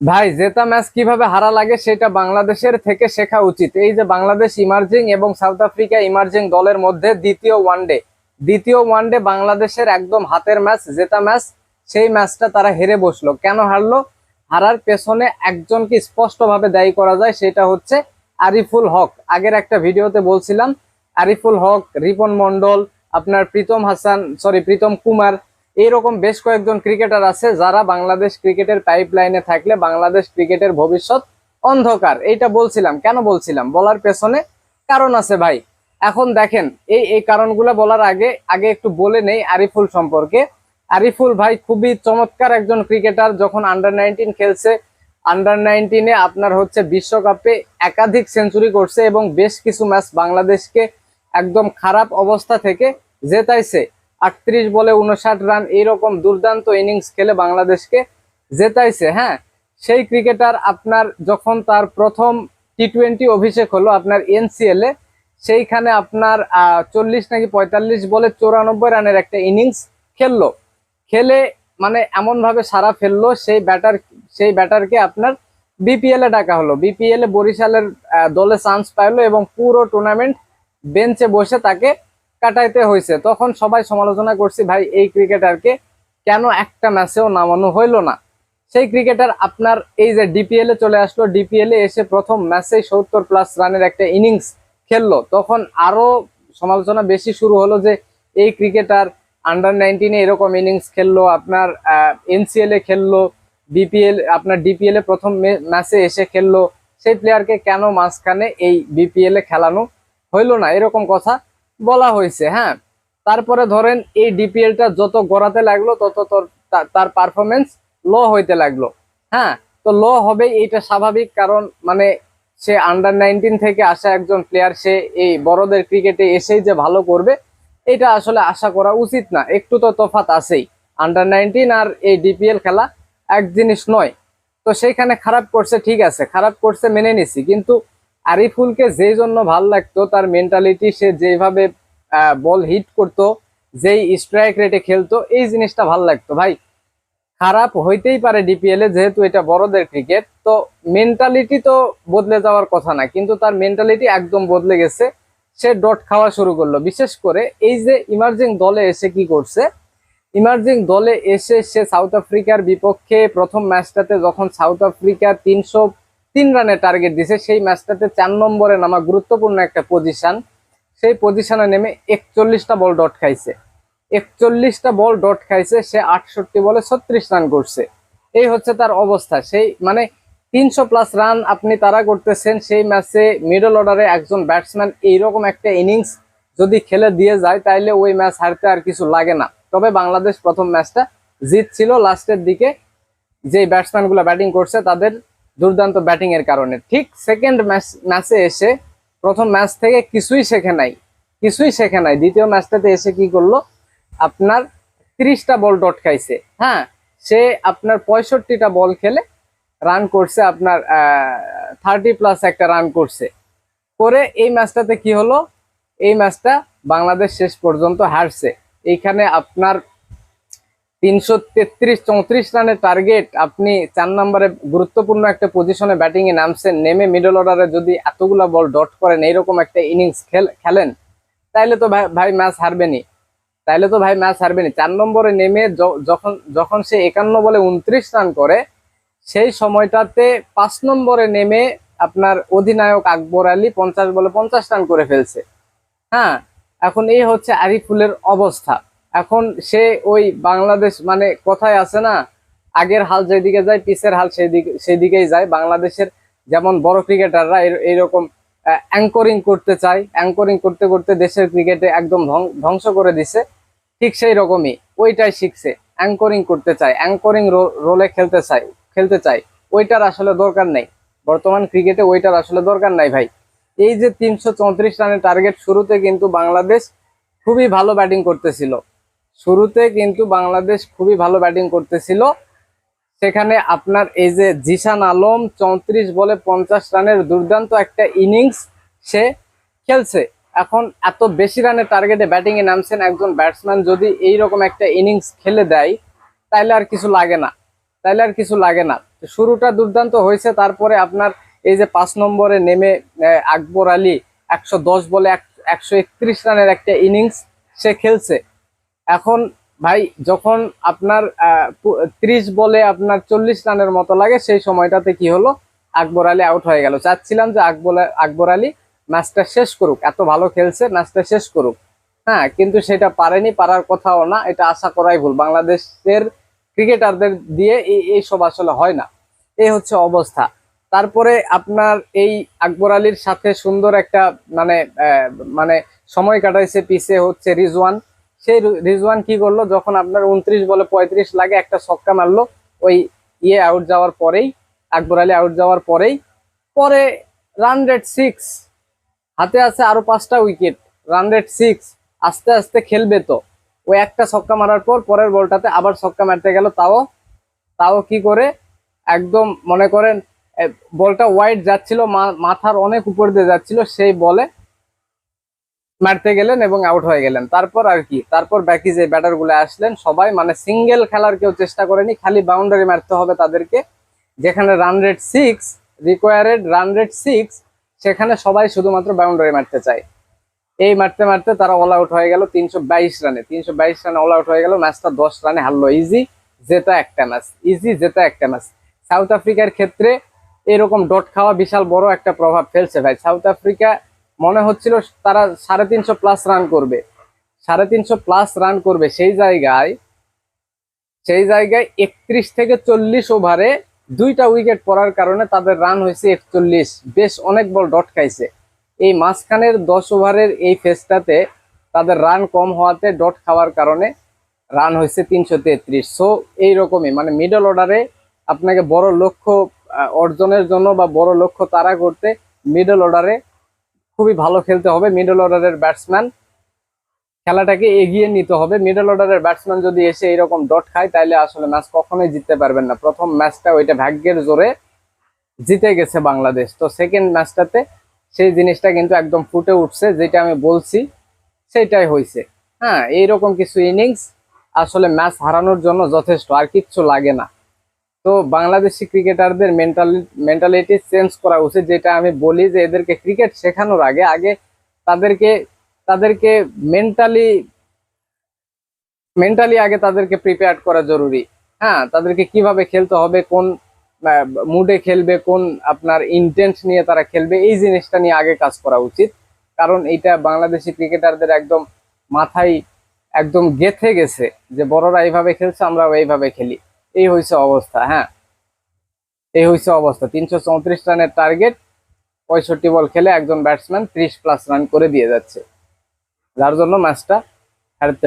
ভাই জেতা ম্যাচ কীভাবে হারা লাগে সেটা বাংলাদেশের থেকে শেখা উচিত। এই যে বাংলাদেশ ইমার্জিং এবং সাউথ আফ্রিকা ইমার্জিং দলের মধ্যে দ্বিতীয় ওয়ানডে দ্বিতীয় ওয়ানডে বাংলাদেশের একদম হাতের ম্যাচ জেতা ম্যাচ সেই ম্যাচটা তারা হেরে বসল। কেন হারলো? হারার পেছনে একজনকে স্পষ্টভাবে দায়ী করা যায়, সেটা হচ্ছে আরিফুল হক। আগের একটা ভিডিওতে বলছিলাম, আরিফুল হক, রিপন মন্ডল আপনার প্রীতম হাসান সরি প্রীতম কুমার এইরকম বেশ কয়েকজন ক্রিকেটার আছে যারা বাংলাদেশ ক্রিকেটের পাইপ লাইনে থাকলে বাংলাদেশ ক্রিকেটের ভবিষ্যৎ অন্ধকার। এইটা বলছিলাম। কেন বলছিলাম? বলার পেছনে কারণ আছে ভাই। এখন দেখেন, এই এই কারণগুলো বলার আগে আগে একটু বলে নেই আরিফুল সম্পর্কে। আরিফুল ভাই খুবই চমৎকার একজন ক্রিকেটার, যখন আন্ডার নাইনটিন খেলছে। আন্ডার নাইনটিনে আপনার হচ্ছে বিশ্বকাপে একাধিক সেঞ্চুরি করছে এবং বেশ কিছু ম্যাচ বাংলাদেশকে একদম খারাপ অবস্থা থেকে জেতাইছে। আটত্রিশ বলে উনষাট রান এইরকম দুর্দান্ত ইনিংস খেলে বাংলাদেশকে জেতাইছে হ্যাঁ? সেই ক্রিকেটার আপনার যখন তার প্রথম টি টোয়েন্টি অভিষেক হলো আপনার এনসিএল এ, সেইখানে আপনার চল্লিশ নাকি পঁয়তাল্লিশ বলে চৌরানব্বই রানের একটা ইনিংস খেললো। খেলে মানে এমন ভাবে সারা ফেলল, সেই ব্যাটার সেই ব্যাটারকে আপনার বিপিএল এ ডাকা হলো। বিপিএল এ বরিশালের দলে চান্স পাইলো এবং পুরো টুর্নামেন্ট বেঞ্চে বসে তাকে কাটাইতে হয়েছে তখন সবাই সমালোচনা করছি, ভাই, এই ক্রিকেটারকে কেন একটা ম্যাচেও নামানো হইল না? সেই ক্রিকেটার আপনার এই যে ডিপিএল চলে আসলো ডিপিএল এসে প্রথম ম্যাচে সত্তর প্লাস রানের একটা ইনিংস খেললো। তখন আরও সমালোচনা বেশি শুরু হলো যে, এই ক্রিকেটার আন্ডার নাইনটিনে এরকম ইনিংস খেললো, আপনার এনসিএল এ খেললো বিপিএল আপনার ডিপিএল এ প্রথম ম্যাচে এসে খেললো, সেই প্লেয়ারকে কেন মাঝখানে এই বিপিএল খেলানো হইল না? এরকম কথা বলা হয়েছে হ্যাঁ? তারপরে ধরেন এই ডিপিএলটা যত গড়াতে লাগল, তত তোর পারফরমেন্স লো হইতে লাগল হ্যাঁ? তো লো হবে, এইটা স্বাভাবিক, কারণ মানে সে আন্ডার নাইনটিন থেকে আসা একজন প্লেয়ার সে এই বড়দের ক্রিকেটে এসেই যে ভালো করবে এটা আসলে আশা করা উচিত না। একটু তো তফাত আছেই। আন্ডার নাইনটিন আর এই ডিপিএল খেলা এক জিনিস নয়। তো সেইখানে খারাপ করছে, ঠিক আছে, খারাপ করছে মেনে নিছি, কিন্তু আরিফুলকে যেই জন্য ভালো লাগতো, তার মেন্টালিটি সে যেভাবে বল হিট করতো, যেই স্ট্রাইক রেটে খেলতো, এই জিনিসটা ভালো লাগতো। ভাই, খারাপ হইতেই পারে ডিপিএল এ, যেহেতু এটা বড়দের ক্রিকেট তো মেন্টালিটি তো বদলে যাওয়ার কথা না, কিন্তু তার মেন্টালিটি একদম বদলে গেছে। সে ডট খাওয়া শুরু করল। বিশেষ করে এই যে ইমার্জিং দলে এসে কি করছে ইমার্জিং দলে এসে সে সাউথ আফ্রিকার বিপক্ষে প্রথম ম্যাচটাতে যখন সাউথ আফ্রিকা তিনশো তিন রানের টার্গেট দিছে। সেই ম্যাচটাতে চার নম্বরে নামা গুরুত্বপূর্ণ একটা পজিশন সেই পজিশনে নেমে একচল্লিশটা বল ডট খাইছে। একচল্লিশটা বল ডট খাইছে, সে আটষট্টি বলে ছত্রিশ রান করছে। এই হচ্ছে তার অবস্থা। সেই মানে তিনশো প্লাস রান আপনি তারা করতেছেন, সেই ম্যাচে মিডল অর্ডারে একজন ব্যাটসম্যান এইরকম একটা ইনিংস যদি খেলে দিয়ে যায়, তাইলে ওই ম্যাচ হারতে আর কিছু লাগে না। তবে বাংলাদেশ প্রথম ম্যাচটা জিতছিল। লাস্টের দিকে যে ব্যাটসম্যানগুলো ব্যাটিং করছে, তাদের দুর্দান্ত ব্যাটিং এর কারণে। ঠিক সেকেন্ড ম্যাচ ম্যাচে এসে প্রথম ম্যাচ থেকে কিছুই শেখে নাই। কিছুই শেখে নাই। দ্বিতীয় ম্যাচটাতে এসে কি করল? আপনার তিরিশটা বল ডট খাইছে। হ্যাঁ সে আপনার পঁয়ষট্টিটা বল খেলে রান করছে আপনার থার্টি প্লাস একটা রান করছে। করে এই ম্যাচটাতে কি হলো? এই ম্যাচটা বাংলাদেশ শেষ পর্যন্ত হারছে। এইখানে আপনার তিনশো তেত্রিশ, চৌত্রিশ রানের টার্গেট আপনি চার নম্বরে গুরুত্বপূর্ণ একটা পজিশনে ব্যাটিংয়ে নামছেন, নেমে মিডল অর্ডারে যদি এতগুলা বল ডট করেন, এইরকম একটা ইনিংস খেলেন, তাইলে তো ভাই ভাই ম্যাচ হারবেনি তাইলে তো ভাই ম্যাচ হারবেনি চার নম্বরে নেমে যখন যখন সে একান্ন বলে উনত্রিশ রান করে, সেই সময়টাতে পাঁচ নম্বরে নেমে আপনার অধিনায়ক আকবর আলী পঞ্চাশ বলে পঞ্চাশ রান করে ফেলছে। হ্যাঁ এখন এই হচ্ছে আরিফুলের অবস্থা। এখন সে ওই বাংলাদেশ মানে কথায় আছে না, আগের হাল যেদিকে যায় পিসের হাল সেদিকে, সেদিকেই যায়। বাংলাদেশের যেমন বড় ক্রিকেটাররা এইরকম অ্যাঙ্করিং করতে চায় অ্যাঙ্করিং করতে করতে দেশের ক্রিকেটে একদম ধ্বং- ধ্বংস করে দিছে। ঠিক সেই রকমই, ওইটাই শিখছে অ্যাঙ্করিং করতে চায় অ্যাঙ্করিং রোলে খেলতে চায় খেলতে চায়। ওইটার আসলে দরকার নেই। বর্তমান ক্রিকেটে ওইটার আসলে দরকার নাই ভাই। এই যে তিনশো চৌত্রিশ রানের টার্গেট শুরুতে কিন্তু বাংলাদেশ খুবই ভালো ব্যাটিং করতেছিল। শুরুতে কিন্তু বাংলাদেশ খুবই ভালো ব্যাটিং করতেছিল। সেখানে আপনার এই যে জিশান আলম চৌত্রিশ বলে পঞ্চাশ রানের দুর্দান্ত একটা ইনিংস সে খেলছে। এখন এত বেশি রানের টার্গেটে ব্যাটিংয়ে নামছেন একজন ব্যাটসম্যান যদি এই রকম একটা ইনিংস খেলে দেয়, তাইলে আর কিছু লাগে না। তাইলে আর কিছু লাগে না। শুরুটা দুর্দান্ত হয়েছে, তারপরে আপনার এই যে পাঁচ নম্বরে নেমে আকবর আলী একশো দশ বলে একশো একত্রিশ রানের একটা ইনিংস সে খেলছে। এখন ভাই যখন আপনার ত্রিশ বলে আপনার চল্লিশ রানের মতো লাগে, সেই সময়টাতে কি হলো? আকবর আলী আউট হয়ে গেল। চাচ্ছিলাম যে আকবর আকবর আলী ম্যাচটা শেষ করুক। এত ভালো খেলছে, ম্যাচটা শেষ করুক। হ্যাঁ কিন্তু সেটা পারেনি, পারার কথাও না। এটা আশা করাই ভুল। বাংলাদেশের ক্রিকেটারদের দিয়ে এই এইসব আসলে হয় না। এই হচ্ছে অবস্থা। তারপরে আপনার এই আকবর আলীর সাথে সুন্দর একটা মানে মানে সময় কাটাইছে পিছে হচ্ছে রিজওয়ান। সেই রিজওয়ান কি করল? যখন আপনার উনত্রিশ বলে পঁয়ত্রিশ লাগে, একটা ছক্কা মারলো, ওই ইয়ে আউট যাওয়ার পরেই, আকবর আলী আউট যাওয়ার পরেই, পরে রান রেট সিক্স হাতে আছে আরও পাঁচটা উইকেট রান রেট সিক্স আস্তে আস্তে খেলবে তো। ওই একটা ছক্কা মারার পর পরের বলটাতে আবার ছক্কা মারতে গেল, তাও তাও কি করে, একদম মনে করেন বলটা ওয়াইড যাচ্ছিল মাথার অনেক উপর দিয়ে যাচ্ছিল, সেই বলে মারতে গেলেন এবং আউট হয়ে গেলেন। তারপর আর কি? তারপর বাকি যে ব্যাটারগুলো আসলেন, সবাই মানে সিঙ্গেল খেলার কেউ চেষ্টা করেনি, খালি বাউন্ডারি মারতে হবে তাদেরকে। যেখানে run rate six required run rate six সেখানে সবাই শুধুমাত্র বাউন্ডারি মারতে চায়। এই মারতে মারতে তারা অল আউট হয়ে গেল তিনশো বাইশ রানে তিনশো বাইশ রানে অল আউট হয়ে গেল ম্যাচটা দশ রানে হারলো। ইজি জেতা একটা ম্যাচ ইজি জেতা একটা ম্যাচ সাউথ আফ্রিকার ক্ষেত্রে এরকম ডট খাওয়া বিশাল বড় একটা প্রভাব ফেলছে ভাই। সাউথ আফ্রিকা মনে হচ্ছিল তারা সাড়ে তিনশো প্লাস রান করবে। সাড়ে তিনশো প্লাস রান করবে সেই জায়গায় সেই জায়গায় একত্রিশ থেকে চল্লিশ ওভারে দুইটা উইকেট পড়ার কারণে তাদের রান হয়েছে একচল্লিশ। বেশ অনেক বল ডট খাইছে। এই মাঝখানের দশ ওভারের এই ফেজটাতে তাদের রান কম হওয়াতে ডট খাওয়ার কারণে রান হয়েছে তিনশো তেত্রিশ। সো এইরকমই মানে মিডল অর্ডারে আপনাকে বড় লক্ষ্য অর্জনের জন্য বা বড় লক্ষ্য তারা করতে মিডল অর্ডারে খুবই ভালো খেলতে হবে মিডল অর্ডারের ব্যাটসম্যান খেলাটাকে এগিয়ে নিতে হবে। মিডল অর্ডারের ব্যাটসম্যান যদি এসে এরকম ডট খায় তাহলে আসলে ম্যাচ কখনোই জিততে পারবেন না। প্রথম ম্যাচটা ওইটা ভাগ্যের জোরে জিতে গেছে বাংলাদেশ। তো সেকেন্ড ম্যাচটাতে সেই জিনিসটা কিন্তু একদম ফুটে উঠছে, যেটা আমি বলছি সেটাই হয়েছে হ্যাঁ এইরকম কিছু ইনিংস আসলে ম্যাচ হারানোর জন্য যথেষ্ট, আর কিচ্ছু লাগে না। তো বাংলাদেশি ক্রিকেটারদের মেন্টালি মেন্টালিটি চেঞ্জ করা উচিত, যেটা আমি বলি যে এদেরকে ক্রিকেট শেখানোর আগে আগে তাদেরকে তাদেরকে মেন্টালি মেন্টালি আগে তাদেরকে প্রিপেয়ার করা জরুরি। হ্যাঁ তাদেরকে কীভাবে খেলতে হবে, কোন মুডে খেলবে, কোন আপনার ইন্টেন্ট নিয়ে তারা খেলবে, এই জিনিসটা নিয়ে আগে কাজ করা উচিত। কারণ এটা বাংলাদেশি ক্রিকেটারদের একদম মাথায়, একদম গেথে গেছে যে বড়রা এইভাবে খেলছে, আমরাও এইভাবে খেলি। এই হয়েছে অবস্থা হ্যাঁ। এই হয়েছে অবস্থা। তিনশো চৌত্রিশ রানের টার্গেট পঁয়ষট্টি বল খেলে একজন ব্যাটসম্যান ত্রিশ প্লাস রান করে দিয়ে যাচ্ছে। যার জন্য ম্যাচটা হারতে